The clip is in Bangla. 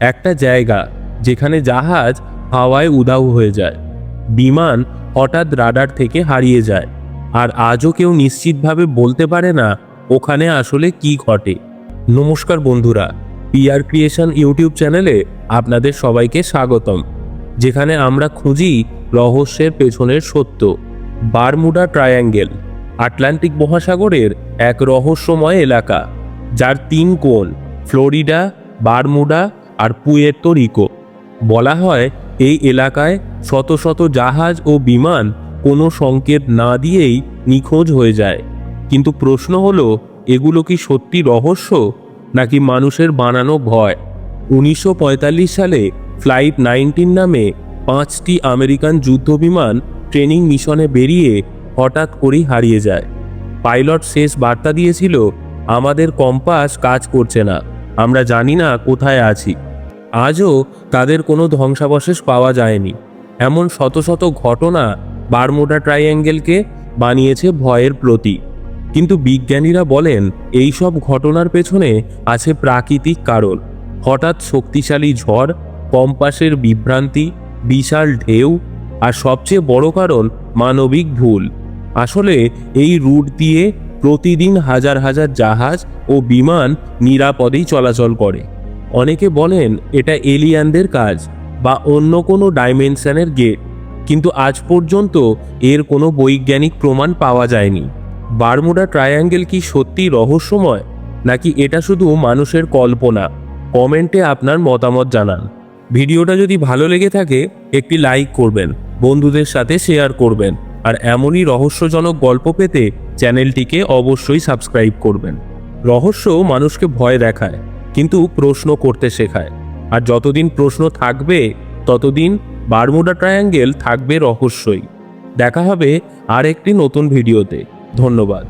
একটা জায়গা যেখানে জাহাজ হাওয়ায় উধাও হয়ে যায়, বিমান হঠাৎ রাডার থেকে হারিয়ে যায়, আর আজও কেউ নিশ্চিতভাবে বলতে পারে না ওখানে আসলে কি ঘটে। নমস্কার বন্ধুরা, পিআর ক্রিয়েশন ইউটিউব চ্যানেলে আপনাদের সবাইকে স্বাগতম, যেখানে আমরা খুঁজি রহস্যের পেছনের সত্য, বারমুডা ট্রায়াঙ্গেল, আটলান্টিক মহাসাগরের এক রহস্যময় এলাকা, যার তিন কোণ, ফ্লোরিডা, বারমুডা আর পুয়ের্তো রিকো বলা হয়, এই এলাকায় শত শত জাহাজ ও বিমান কোনো সংকেত না দিয়েই নিখোঁজ হয়ে যায়। কিন্তু প্রশ্ন হলো, এগুলো কি সত্যি রহস্য, নাকি মানুষের বানানো ভয়? উনিশশো পঁয়তাল্লিশ সালে ফ্লাইট নাইনটিন নামে পাঁচটি আমেরিকান যুদ্ধবিমান ট্রেনিং মিশনে বেরিয়ে হঠাৎ করেই হারিয়ে যায়। পাইলট শেষ বার্তা দিয়েছিল, আমাদের কম্পাস কাজ করছে না, আমরা জানি না কোথায় আছি। আজও তাদের কোনো ধ্বংসাবশেষ পাওয়া যায়নি। এমন শত শত ঘটনা বারমুডা ট্রাইঅ্যাঙ্গেলকে বানিয়েছে ভয়ের প্রতীক। কিন্তু বিজ্ঞানীরা বলেন, এই সব ঘটনার পেছনে আছে প্রাকৃতিক কারণ। হঠাৎ শক্তিশালী ঝড়, কম্পাসের বিভ্রান্তি, বিশাল ঢেউ, আর সবচেয়ে বড় কারণ মানবিক ভুল। আসলে এই রুট দিয়ে প্রতিদিন হাজার হাজার জাহাজ ও বিমান নিরাপদেই চলাচল করে। অনেকে বলেন এটা এলিয়ানদের কাজ বা অন্য কোনো ডাইমেনশনের গেট, কিন্তু আজ পর্যন্ত এর কোনো বৈজ্ঞানিক প্রমাণ পাওয়া যায়নি। বারমুডা ট্রায়াঙ্গেল কি সত্যি রহস্যময়, নাকি এটা শুধু মানুষের কল্পনা? কমেন্টে আপনার মতামত জানান। ভিডিওটা যদি ভালো লেগে থাকে, একটি লাইক করবেন, বন্ধুদের সাথে শেয়ার করবেন, আর এমনই রহস্যজনক গল্প পেতে চ্যানেলটিকে অবশ্যই সাবস্ক্রাইব করবেন। রহস্য মানুষকে ভয় দেখায়। কিন্তু প্রশ্ন করতে শেখায়। আর যতদিন প্রশ্ন থাকবে, ততদিন বারমুডা ট্রায়াঙ্গেল থাকবে রহস্যই। দেখা হবে আর একটি নতুন ভিডিওতে। ধন্যবাদ।